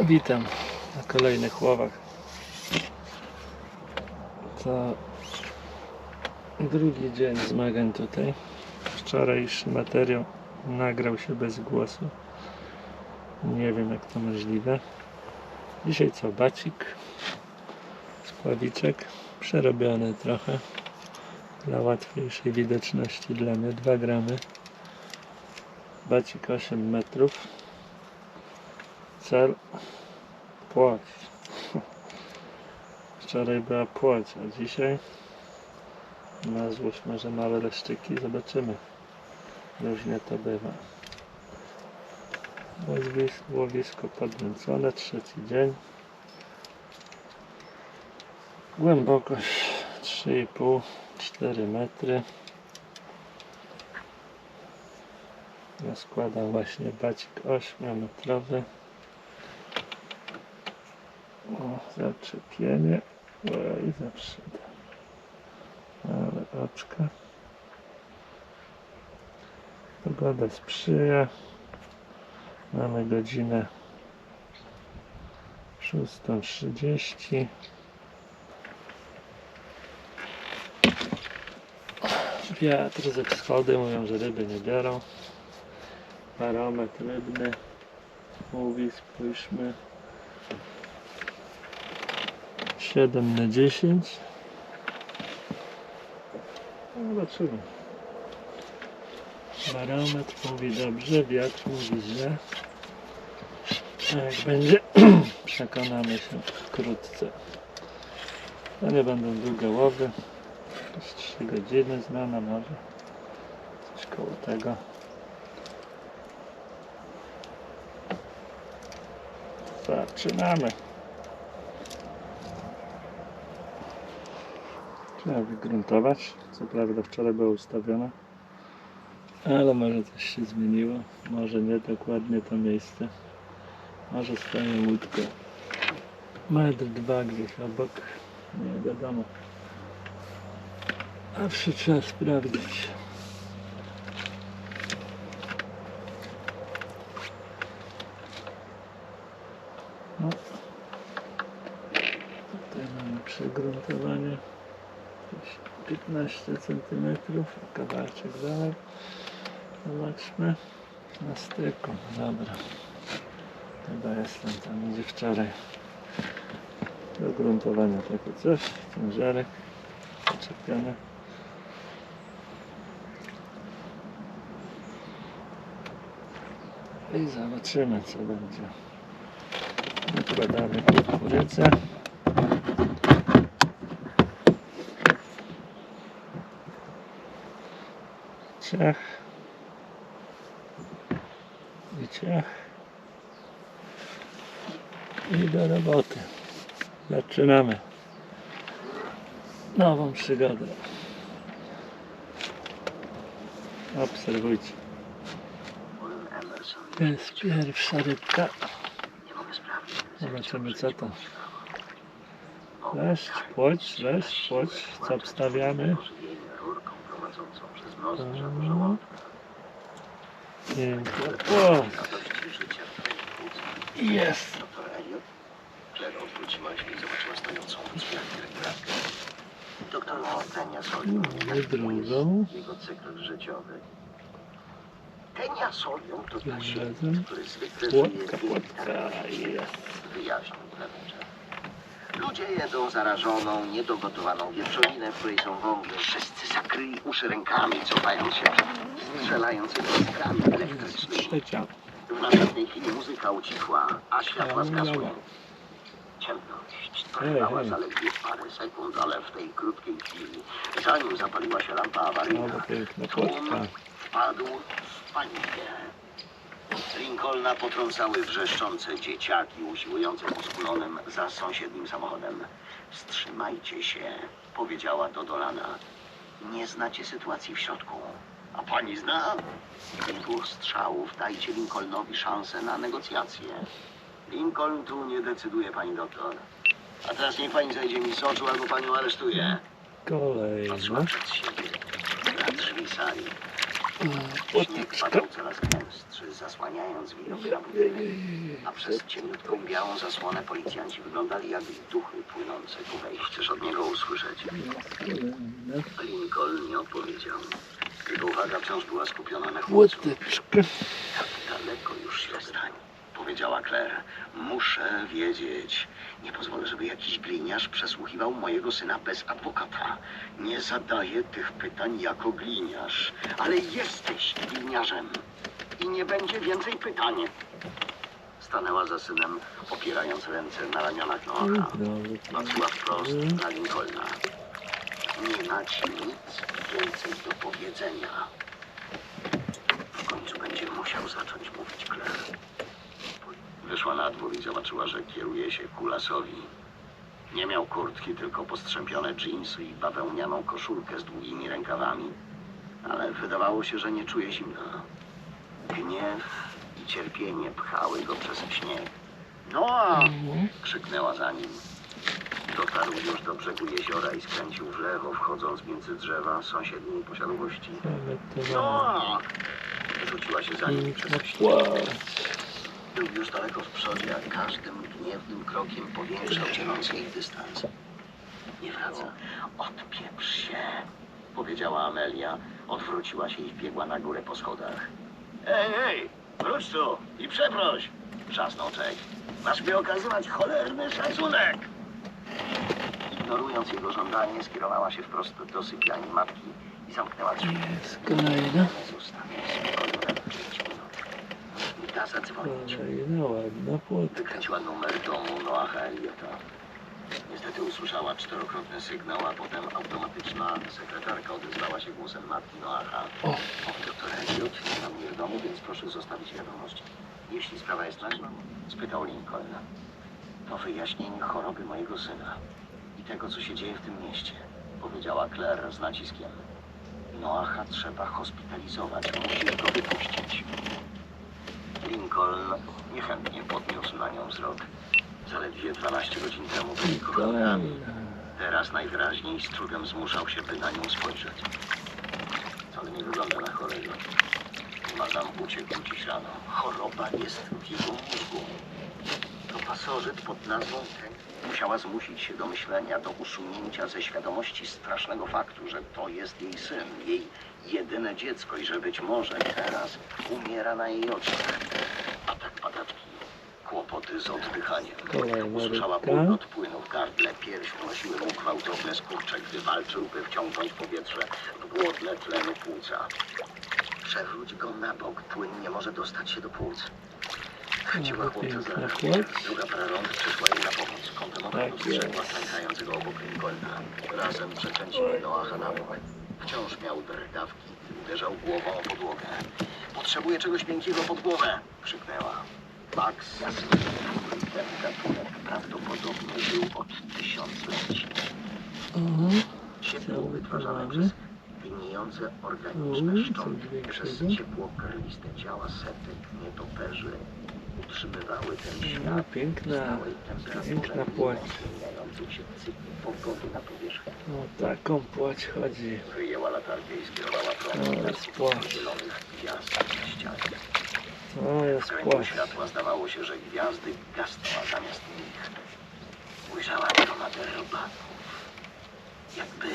Witam na kolejnych łowach. To drugi dzień zmagań tutaj. Wczorajszy materiał nagrał się bez głosu. Nie wiem jak to możliwe. Dzisiaj co? Bacik, spławiczek, przerobiony trochę dla łatwiejszej widoczności dla mnie. 2 gramy. Bacik 8 metrów. Cel płoć. Wczoraj była płoć, a dzisiaj na złość może małe leszczyki. Zobaczymy. Różnie to bywa. Łowisko, łowisko podkręcone, trzeci dzień. Głębokość 3,5-4 metry. Ja składam właśnie bacik 8-metrowy. O, zaczepienie. Oj, zaprzyda. Ale oczka. Pogoda sprzyja. Mamy godzinę 6.30. Wiatr ze wschodu mówią, że ryby nie biorą. Barometr rybny mówi, spójrzmy. 7 na 10. No, Zobaczymy. Barometr mówi dobrze, wiatr mówi źle. A jak będzie, przekonamy się wkrótce. To nie będą długie łowy. Jakieś 3 godziny znana może. Coś koło tego. Zaczynamy. Trzeba wygruntować. Co prawda wczoraj była ustawiona. Ale może coś się zmieniło. Może nie dokładnie to miejsce. Może stoję łódkę. Metr dwa gdzieś obok. Nie wiadomo. Zawsze trzeba sprawdzić. No. Tutaj mamy przegruntowanie. Jakieś 15 cm, kawałeczek dalej. Zobaczmy. Na styku, dobra. Chyba jestem tam, gdzie wczoraj. Do gruntowania takie coś, ciężarek, zaczepiony. I zobaczymy co będzie. Nakładamy kukurydzę. Ciach. I ciach. I do roboty. Zaczynamy nową przygodę. Obserwujcie. To jest pierwsza rybka. Zobaczymy co to. Leszcz, płoć, leszcz, płoć. Co obstawiamy? O. Piękna płoć. Jest. Doktor Tenia Mamy drugą. jego cykl życiowy. Tenia solium to Tym który zwykle Płotka, żyje płotka. Jest. wyjaśnił. Ludzie jedzą zarażoną, niedogotowaną wieprzolinę, w której są wągle. Wszyscy zakryli uszy rękami, cofając się przed strzelającymi iskrami elektrycznymi. Trzecia. W następnej chwili muzyka ucichła, a światła zgasły. Ciemność trwała zaledwie parę sekund, ale w tej krótkiej chwili, zanim zapaliła się lampa awaryjna, piękna tłum wpadł w panikę. Lincolna potrącały wrzeszczące dzieciaki usiłujące ku skulonym za sąsiednim samochodem. Wstrzymajcie się, powiedziała Dodolana. Nie znacie sytuacji w środku. A pani zna? Dwóch strzałów dajcie Lincolnowi szansę na negocjacje. Lincoln tu nie decyduje, pani doktor. A teraz niech pani zejdzie mi z oczu, albo panią aresztuję. Patrzyła Kolejna. przed siebie, na drzwi sali. Padał coraz gęstszy, zasłaniając widok. A przez cieniutką białą zasłonę policjanci wyglądali jak duchy płynące ku wejściu. Chcesz od niego usłyszeć? Lincoln nie odpowiedział. Jego uwaga wciąż była skupiona na chłopcu. Tak daleko już się stań, powiedziała Claire. Muszę wiedzieć. Nie pozwolę, żeby jakiś gliniarz przesłuchiwał mojego syna bez adwokata. Nie zadaję tych pytań jako gliniarz, ale jesteś gliniarzem. I nie będzie więcej pytań. Stanęła za synem, opierając ręce na ramionach Noacha. Patrzyła wprost na Lincolna. Nie macie nic więcej do powiedzenia. W końcu będzie musiał zacząć mówić Claire. Wyszła na dwór i zobaczyła, że kieruje się ku lasowi. Nie miał kurtki, tylko postrzępione dżinsy i bawełnianą koszulkę z długimi rękawami. Ale wydawało się, że nie czuje zimna. Gniew i cierpienie pchały go przez śnieg. No, krzyknęła za nim. Dotarł już do brzegu jeziora i skręcił w lewo, wchodząc między drzewa sąsiedniej posiadłości. No! Rzuciła się za nim przez śnieg. Był już daleko w przodzie, a każdym gniewnym krokiem powiększał dzielący ich dystans. Nie wraca. Odpieprz się, powiedziała Amelia. Odwróciła się i wbiegła na górę po schodach. Ej, ej, wróć tu i przeproś, wrzasnął Jack. Masz mi okazywać cholerny szacunek. Ignorując jego żądanie, skierowała się wprost do sypialni matki i zamknęła drzwi. Jest kolejna. Nie zostanie spokoju na zadzwonić. Kolejna ładna płotka. Wykręciła numer domu Noacha Eliota. Niestety usłyszała czterokrotny sygnał, a potem automatyczna sekretarka odezwała się głosem matki Noacha. O. Doktor Eliot nie ma mnie w domu, więc proszę zostawić wiadomość. Jeśli sprawa jest ważna, spytał Lincoln. To wyjaśnienie choroby mojego syna i tego, co się dzieje w tym mieście, powiedziała Claire z naciskiem. Noacha trzeba hospitalizować, musisz go wypuścić. Lincoln niechętnie podniósł na nią wzrok. Zaledwie 12 godzin temu byli kochankami. Kolejna. Teraz najwyraźniej z trudem zmuszał się, by na nią spojrzeć. Wcale nie wygląda na chorego. Madam uciekł dziś rano. Choroba jest w jego mózgu. To pasożyt pod nazwą ten musiała zmusić się do myślenia, do usunięcia ze świadomości strasznego faktu, że to jest jej syn, jej jedyne dziecko i że być może teraz umiera na jej oczach. Atak padaczki, kłopoty z oddychaniem. Kolejna Usłyszała rybka. ból od płynu w gardle, pierś unosiły mu gwałtowne skurcze, gdy walczył, by wciągnąć powietrze w głodne tleny płuca. Przewróć go na bok, płyn nie może dostać się do płuc. Chwyciła No, chłopca za piękna rękę. płeć. Druga para rąk przyszła jej na pomoc. Kątem oka Tak dostrzegła jest. klękającego obok Lincolna. Razem przekręcili Noacha na bok. Wciąż miał drgawki i uderzał głową o podłogę. Potrzebuję czegoś miękkiego pod głowę! krzyknęła. Max. Ten gatunek prawdopodobnie był od tysiącleci. Aha. Ciepło wytwarzane przez gnijące organiczne Mm, szczątki, przez ciepło krwiste ciała setek nietoperzy utrzymywały ten No, świat w piękna, piękna powierzchni. O taką płeć chodzi. Wyjęła latarkę i skierowała promień na jest płeć. zielonych gwiazd na ścianie. To jest W kręgu płeć. światła zdawało się, że gwiazdy gasną, a zamiast nich ujrzała gromadę robaków. Jakby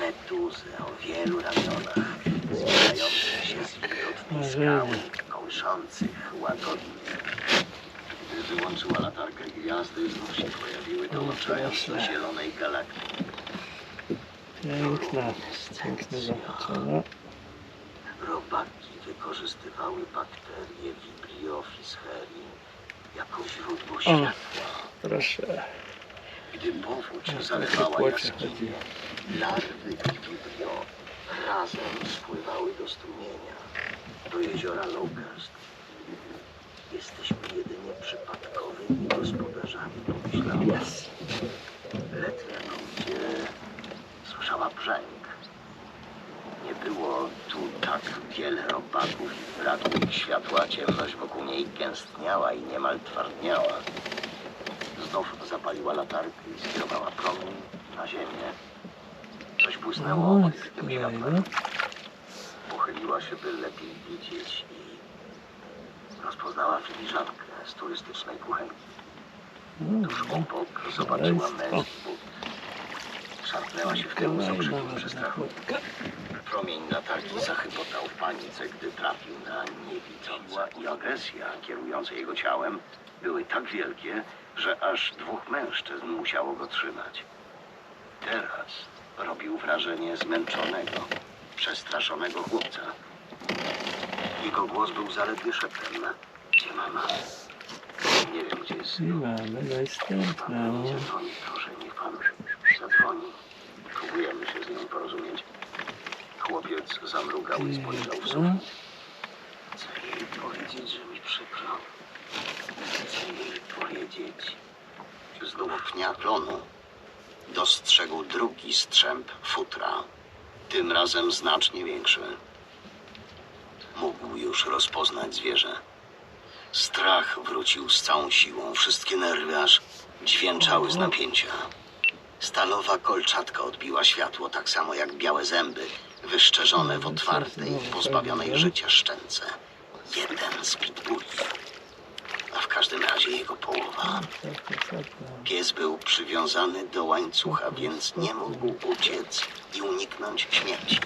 meduzy o wielu ramionach, zbierających się z wilgotnej skały, kołyszących łagodnie. Gdy wyłączyła latarkę, gwiazdy znów się pojawiły, dołączając do zielonej galaktyki. Piękna, pięknie zahaczona. Robaki wykorzystywały bakterie Vibriofis heri jako źródło światła. Proszę. Gdy powódź zalewała jaskinie, larwy i Vibrio razem spływały do strumienia, do jeziora Locust. Jesteśmy jedynie przypadkowymi gospodarzami, pomyślała. Letnia gdzie słyszała brzęk. Nie było tu tak wiele robaków i brakło ich światła, ciemność wokół niej gęstniała i niemal twardniała. Znów zapaliła latarkę i skierowała promień na ziemię. Coś błysnęło O, pod tym światłem. kolejna. Pochyliła się, by lepiej widzieć i rozpoznała filiżankę z turystycznej kuchenki. No, Tuż obok zobaczyła męski but. Szarpnęła się w tył z okrzykiem przestrachu. Promień latarki zachybotał w panice, gdy trafił na niewidząca i agresja kierująca jego ciałem były tak wielkie, że aż dwóch mężczyzn musiało go trzymać. Teraz robił wrażenie zmęczonego, przestraszonego chłopca. Jego głos był zaledwie szeptem. Gdzie mama? Nie wiem, gdzie jest I mamy Pan następną. będzie dzwoni, proszę, niech pan zadzwoni. Próbujemy się z nią porozumieć. Chłopiec zamrugał i spojrzał w sufit. Chcę jej powiedzieć, że mi przykro. Chcę jej powiedzieć. Znów pnia klonu dostrzegł drugi strzęp futra. Tym razem znacznie większy. Mógł już rozpoznać zwierzę. Strach wrócił z całą siłą. Wszystkie nerwy aż dźwięczały z napięcia. Stalowa kolczatka odbiła światło tak samo jak białe zęby, wyszczerzone w otwartej, pozbawionej życia szczęce. Jeden z pitbulli. A w każdym razie jego połowa. Pies był przywiązany do łańcucha, więc nie mógł uciec i uniknąć śmierci.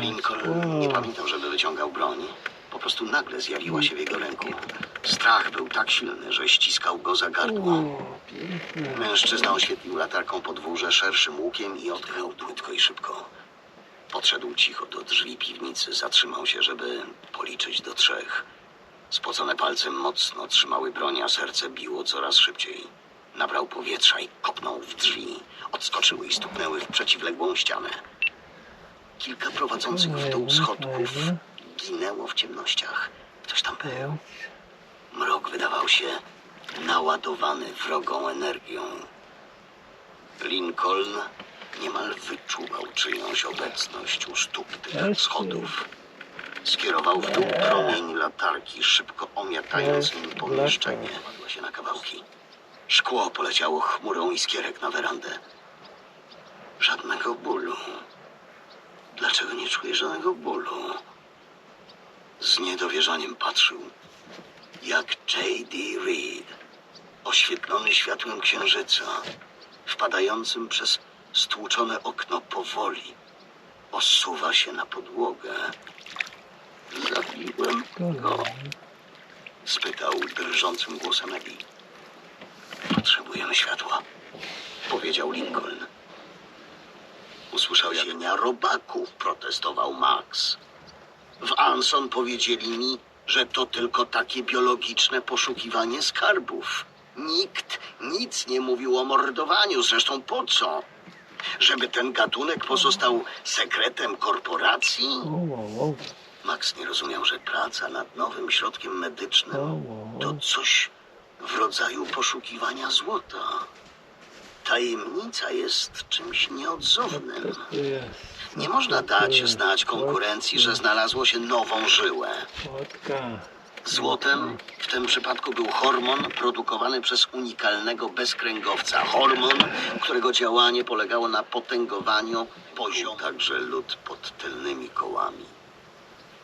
Lincoln nie pamiętał, żeby wyciągał broń. Po prostu nagle zjawiła się w jego ręku. Strach był tak silny, że ściskał go za gardło. Mężczyzna oświetlił latarką podwórze szerszym łukiem i oddychał krótko i szybko. Podszedł cicho do drzwi piwnicy, zatrzymał się, żeby policzyć do trzech. Spocone palce mocno trzymały broń, a serce biło coraz szybciej. Nabrał powietrza i kopnął w drzwi. Odskoczyły i stuknęły w przeciwległą ścianę. Kilka prowadzących w dół schodków ginęło w ciemnościach. Ktoś tam był. Mrok wydawał się naładowany wrogą energią. Lincoln niemal wyczuwał czyjąś obecność u stóp tych schodów. Skierował w dół promień latarki, szybko omiatając nim pomieszczenie. Padła się na kawałki. Szkło poleciało chmurą iskierek na werandę. Żadnego bólu. Dlaczego nie czuję żadnego bólu? Z niedowierzaniem patrzył, jak J.D. Reed, oświetlony światłem księżyca, wpadającym przez stłuczone okno powoli, osuwa się na podłogę. Zabiłem go, spytał drżącym głosem Eddie. Potrzebujemy światła, powiedział Lincoln. Usłyszał jak robaków, protestował Max. W Anson powiedzieli mi, że to tylko takie biologiczne poszukiwanie skarbów. Nikt nic nie mówił o mordowaniu, zresztą po co? Żeby ten gatunek pozostał sekretem korporacji? Max nie rozumiał, że praca nad nowym środkiem medycznym to coś w rodzaju poszukiwania złota. Tajemnica jest czymś nieodzownym. Co Nie można dać znać konkurencji, że znalazło się nową żyłę. Złotem w tym przypadku był hormon produkowany przez unikalnego bezkręgowca. Hormon, którego działanie polegało na potęgowaniu poziomu, także lód pod tylnymi kołami.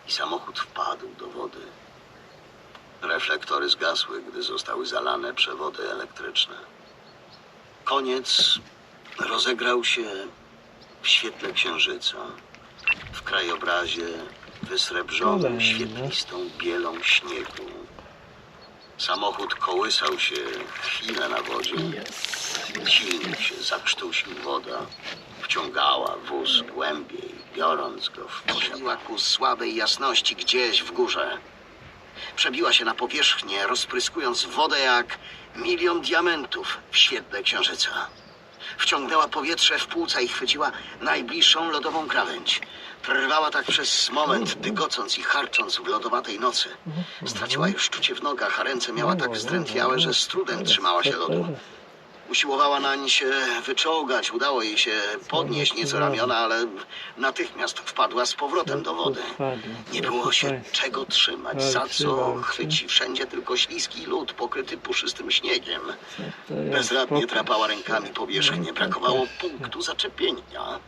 I samochód wpadł do wody. Reflektory zgasły, gdy zostały zalane przewody elektryczne. Koniec rozegrał się w świetle księżyca, w krajobrazie wysrebrzonym świetlistą bielą śniegu. Samochód kołysał się chwilę na wodzie. Silnik się zakrztusił woda. Wciągała wóz głębiej, biorąc go w posiadła ku słabej jasności gdzieś w górze. Przebiła się na powierzchnię, rozpryskując wodę jak milion diamentów w świetle księżyca. Wciągnęła powietrze w płuca i chwyciła najbliższą lodową krawędź. Trwała tak przez moment, dygocąc i harcząc w lodowatej nocy. Straciła już czucie w nogach, a ręce miała tak zdrętwiałe, że z trudem trzymała się lodu. Usiłowała nań się wyczołgać, udało jej się podnieść nieco ramiona, ale natychmiast wpadła z powrotem do wody. Nie było się czego trzymać, za co chwyci wszędzie tylko śliski lód pokryty puszystym śniegiem. Bezradnie trapała rękami po wierzchnie, brakowało punktu zaczepienia.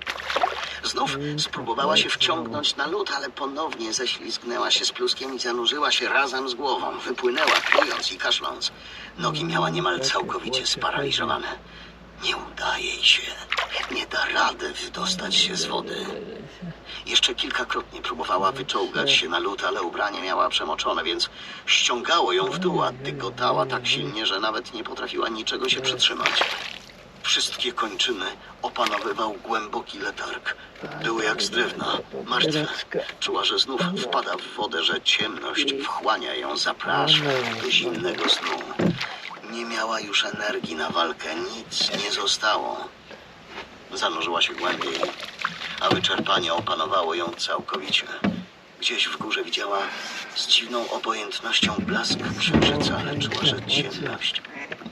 Znów spróbowała się wciągnąć na lód, ale ponownie ześlizgnęła się z pluskiem i zanurzyła się razem z głową. Wypłynęła, plując i kaszląc. Nogi miała niemal całkowicie sparaliżowane. Nie udaje jej się. Nie da rady wydostać się z wody. Jeszcze kilkakrotnie próbowała wyczołgać się na lód, ale ubranie miała przemoczone, więc ściągało ją w dół, a tygotała tak silnie, że nawet nie potrafiła niczego się przytrzymać. Wszystkie kończyny opanowywał głęboki letarg. Były jak z drewna, martwe. Czuła, że znów wpada w wodę, że ciemność wchłania ją, zaprasza do zimnego snu. Nie miała już energii na walkę, nic nie zostało. Zanurzyła się głębiej, a wyczerpanie opanowało ją całkowicie. Gdzieś w górze widziała z dziwną obojętnością blask księżyca, ale czuła, że ciemność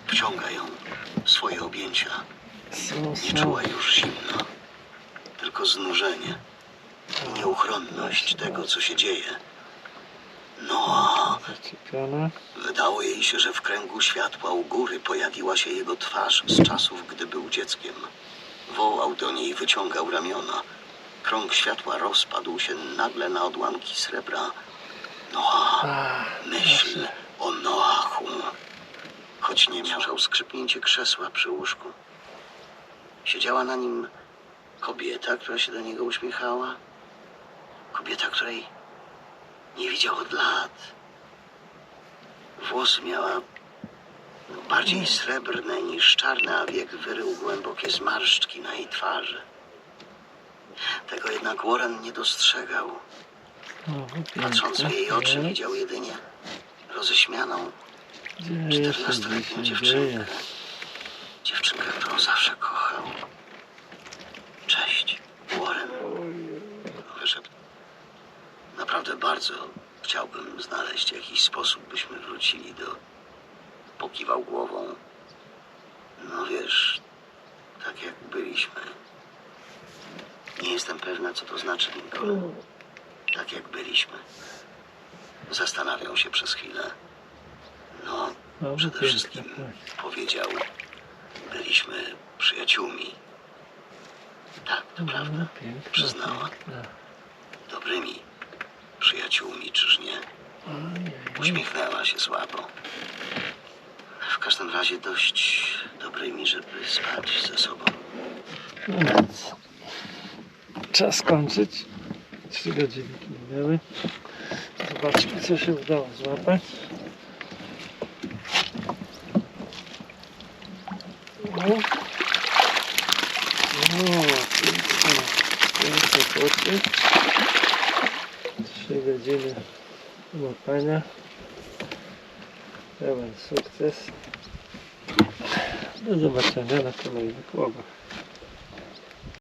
wciąga ją swoje objęcia. Nie czuła już zimna, tylko znużenie i nieuchronność tego, co się dzieje. No, Zaczepiona. wydało jej się, że w kręgu światła u góry pojawiła się jego twarz z czasów, gdy był dzieckiem. Wołał do niej, wyciągał ramiona. Krąg światła rozpadł się nagle na odłamki srebra. Noa, myśl o Noachu. Choć nie miał skrzypnięcie krzesła przy łóżku. Siedziała na nim kobieta, która się do niego uśmiechała. Kobieta, której nie widział od lat. Włosy miała bardziej srebrne niż czarne, a wiek wyrył głębokie zmarszczki na jej twarzy. Tego jednak Warren nie dostrzegał. Patrząc w jej oczy, widział jedynie roześmianą Dzieje się, czternastoletnią dzieje się, dzieje. dziewczynkę. Dziewczynkę, którą zawsze kochał. Cześć, Warren. Wyszedł. Naprawdę bardzo chciałbym znaleźć jakiś sposób, byśmy wrócili do... Pokiwał głową. No wiesz, tak jak byliśmy. Nie jestem pewna, co to znaczy, Lincoln. Tak jak byliśmy. Zastanawiał się przez chwilę. Przede wszystkim powiedział, byliśmy przyjaciółmi. Tak, to prawda. Piękne, Przyznała. Dobrymi przyjaciółmi, czyż nie? Uśmiechnęła się słabo. W każdym razie dość dobrymi, żeby spać ze sobą. No więc czas kończyć. Trzy godzinki minęły. Zobaczmy, co się udało złapać. No. No, piękne, piękne foty. Trzy godziny łapania. Pełen sukces. Do zobaczenia na kolejnych łowach.